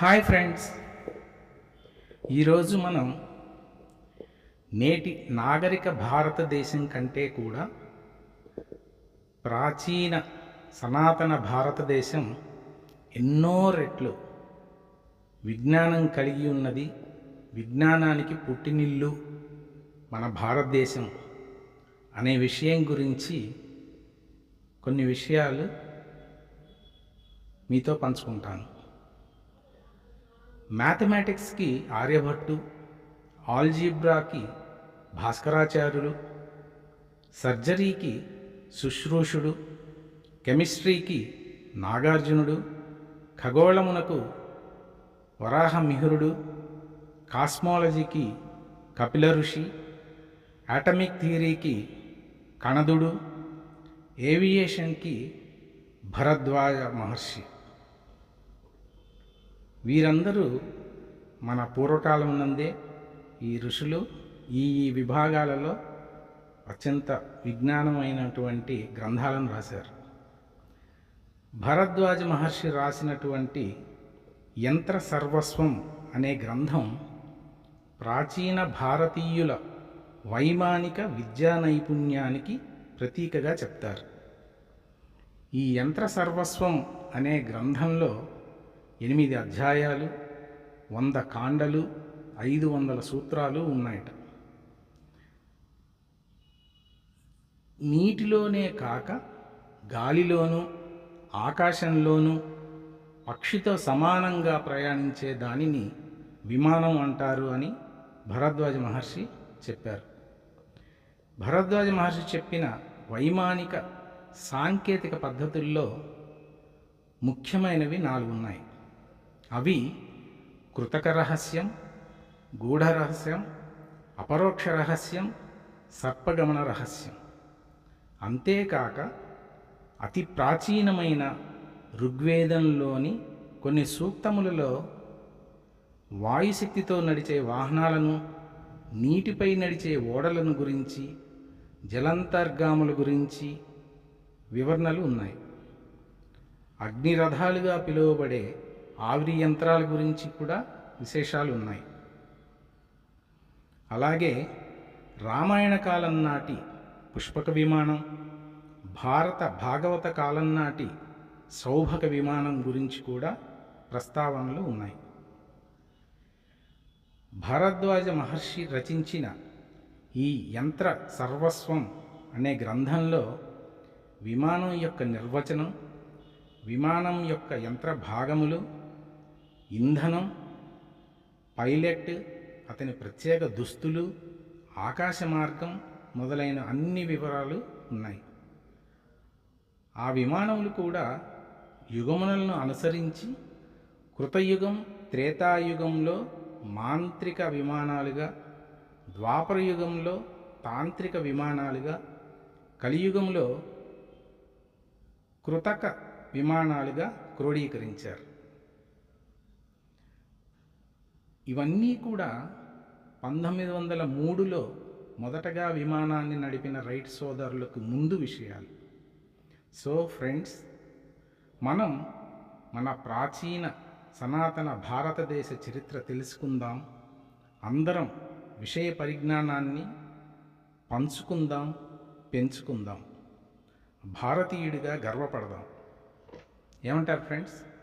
Hi friends. ఈరోజు మనం నేటి నాగరిక భారతదేశం కంటే కూడా ప్రాచీన సనాతన భారతదేశం ఎన్నో రెట్లు విజ్ఞానం కలిగి ఉన్నది. విజ్ఞానానికి పుట్టినిల్లు మన భారతదేశం అనే విషయం గురించి కొన్ని విషయాలు మీతో పంచుకుంటాను. మ్యాథమెటిక్స్కి ఆర్యభట్టు ఆల్జీబ్రాకి భాస్కరాచార్యులు సర్జరీకి శుశ్రూషుడు కెమిస్ట్రీకి నాగార్జునుడు ఖగోళమునకు వరాహమిహిరుడు కాస్మాలజీకి కపిల ఋషి ఆటమిక్ థియరీకి కణదుడు ఏవియేషన్కి భరద్వాజ మహర్షి. వీరందరూ మన పూర్వకాలం నందే ఈ ఋషులు ఈ ఈ విభాగాలలో అత్యంత విజ్ఞానమైనటువంటి గ్రంథాలను రాశారు. భరద్వాజ మహర్షి రాసినటువంటి యంత్ర సర్వస్వం అనే గ్రంథం ప్రాచీన భారతీయుల వైమానిక విద్యా నైపుణ్యానికి ప్రతీకగా చెప్తారు. ఈ యంత్ర సర్వస్వం అనే గ్రంథంలో ఎనిమిది అధ్యాయాలు వంద కాండలు ఐదు వందల సూత్రాలు ఉన్నాయట. నీటిలోనే కాక గాలిలోనూ ఆకాశంలోనూ పక్షితో సమానంగా ప్రయాణించే దానిని విమానం అంటారు అని భరద్వాజ మహర్షి చెప్పారు. భరద్వాజ మహర్షి చెప్పిన వైమానిక సాంకేతిక పద్ధతుల్లో ముఖ్యమైనవి నాలుగు ఉన్నాయి. అవి కృతక రహస్యం గూఢ రహస్యం అపరోక్ష రహస్యం సర్పగమన రహస్యం. అంతేకాక అతి ప్రాచీనమైన ఋగ్వేదంలోని కొన్ని సూక్తములలో వాయుశక్తితో నడిచే వాహనాలను నీటిపై నడిచే ఓడలను గురించి జలంతర్గాముల గురించి వివరణలు ఉన్నాయి. అగ్నిరథాలుగా పిలువబడే ఆవిరి యంత్రాల గురించి కూడా విశేషాలు ఉన్నాయి. అలాగే రామాయణ కాలం నాటి పుష్పక విమానం భారత భాగవత కాలం నాటి సౌభక విమానం గురించి కూడా ప్రస్తావనలు ఉన్నాయి. భరద్వాజ మహర్షి రచించిన ఈ యంత్ర సర్వస్వం అనే గ్రంథంలో విమానం యొక్క నిర్వచనం విమానం యొక్క యంత్ర భాగములు ఇంధనం పైలట్ అతని ప్రత్యేక దుస్తులు ఆకాశ మార్గం మొదలైన అన్ని వివరాలు ఉన్నాయి. ఆ విమానములు కూడా యుగములను అనుసరించి కృతయుగం త్రేతాయుగంలో మాంత్రిక విమానాలుగా ద్వాపర యుగంలో తాంత్రిక విమానాలుగా కలియుగంలో కృతక విమానాలుగా క్రోడీకరించారు. ఇవన్నీ కూడా పంతొమ్మిది వందల మూడులో మొదటగా విమానాన్ని నడిపిన రైట్ సోదరులకు ముందు విషయాలు. సో ఫ్రెండ్స్ మనం మన ప్రాచీన సనాతన భారతదేశ చరిత్ర తెలుసుకుందాం అందరం విషయ పరిజ్ఞానాన్ని పంచుకుందాం పెంచుకుందాం. భారతీయుడిగా గర్వపడదాం. ఏమంటారు ఫ్రెండ్స్?